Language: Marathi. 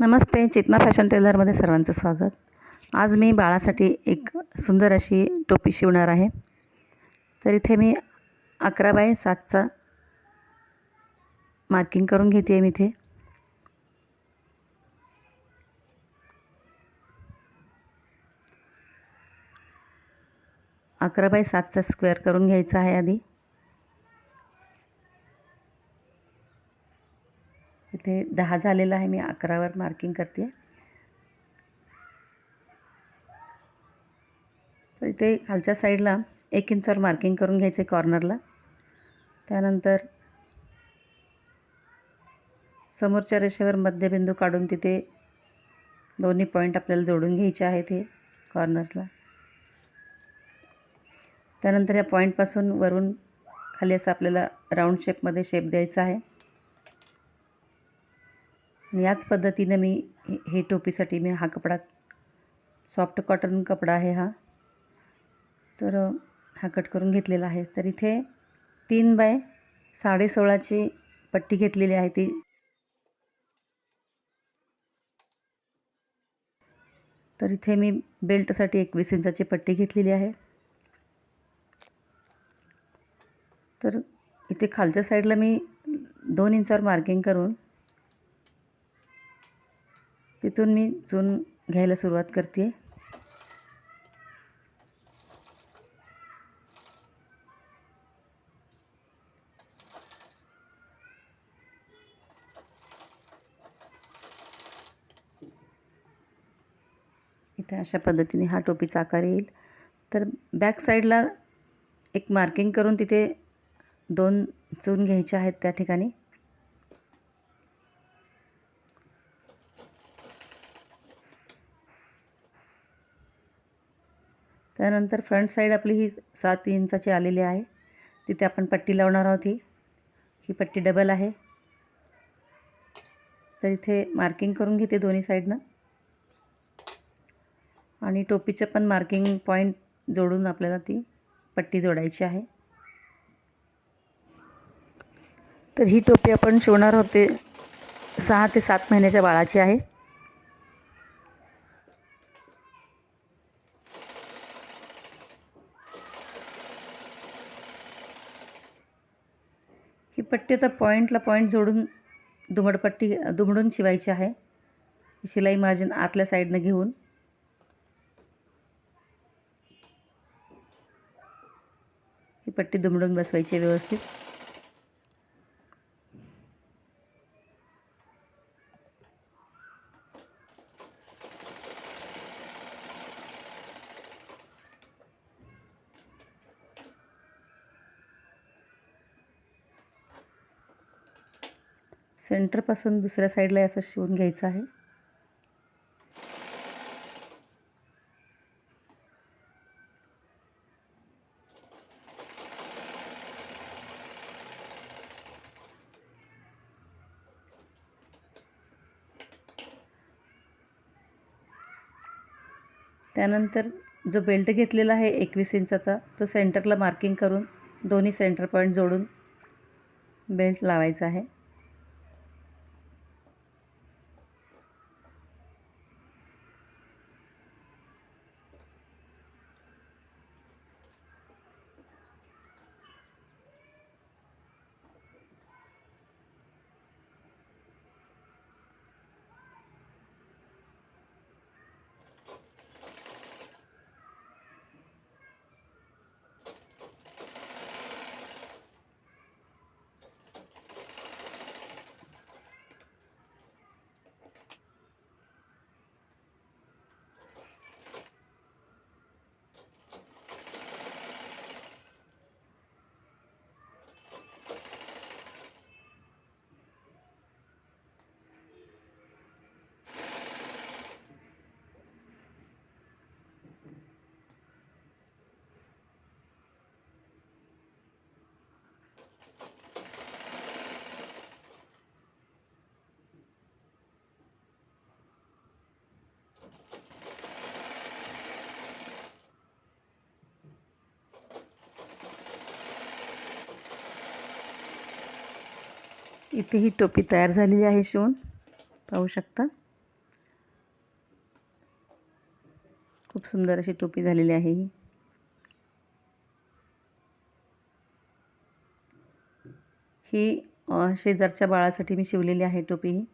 नमस्ते चेतना फॅशन टेलरमध्ये सर्वांचं स्वागत. आज मी बाळासाठी एक सुंदर अशी टोपी शिवणार आहे. तर इथे मी अकरा बाय सातचा मार्किंग करून घेते आहे मी इथे. अकरा बाय सातचा स्क्वेअर करून घ्यायचा आहे आधी. इथे दहा झालेला आहे मी अकरावर मार्किंग करते तर इथे खालच्या साईडला एक इंचावर मार्किंग करून घ्यायचं आहे कॉर्नरला त्यानंतर समोरच्या रेषेवर मध्यबिंदू काढून तिथे दोन्ही पॉईंट आपल्याला जोडून घ्यायचे आहेत हे कॉर्नरला त्यानंतर या पॉईंटपासून वरून खाली असं आपल्याला राऊंड शेपमध्ये शेप द्यायचा आहे. याच पद्धतीनं मी हे हे टोपीसाठी मी हा कपडा सॉफ्ट कॉटन कपडा आहे हा. तर हा कट करून घेतलेला आहे. तर इथे तीन बाय साडे सोळाची पट्टी घेतलेली आहे ती. तर इथे मी बेल्टसाठी एकवीस इंचाची पट्टी घेतलेली आहे. तर इथे खालच्या साईडला मी दोन इंचावर मार्किंग करून तिथून मी चून घ्यायला सुरुवात करते. इथे अशा पद्धतीने हा टोपीचा आकार येईल. तर बॅक साईडला एक मार्किंग करून तिथे दोन चून घ्यायचे आहेत त्या ठिकाणी. त्यानंतर फ्रंट साईड आपली ही सात इंचाची आलेली आहे. तिथे आपण पट्टी लावणार आहोत ही. ही पट्टी डबल आहे. तर इथे मार्किंग करून घेते दोन्ही साईडनं. आणि टोपीचं पण मार्किंग पॉईंट जोडून आपल्याला ती पट्टी जोडायची आहे. तर ही टोपी आपण शिवणार होते सहा ते सात महिन्याच्या बाळाची आहे. ही पट्टी आता पॉईंटला पॉईंट जोडून दुमडपट्टी दुमडून शिवायची आहे. शिलाई मार्जिन आतल्या साईडनं घेऊन. ही पट्टी दुमडून बसवायची आहे व्यवस्थित. सेंटरपासून दुसऱ्या साईडला असं शिवून घ्यायचं आहे. त्यानंतर जो बेल्ट घेतलेला आहे एकवीस इंचाचा तो सेंटरला मार्किंग करून दोन्ही सेंटर पॉईंट जोडून बेल्ट लावायचा आहे. इथे ही टोपी तयार झालेली आहे शिवून. पाहू शकता. खूप सुंदर अशी टोपी झालेली आहे ही. ही शेजारच्या बाळासाठी मी शिवलेली आहे टोपी ही.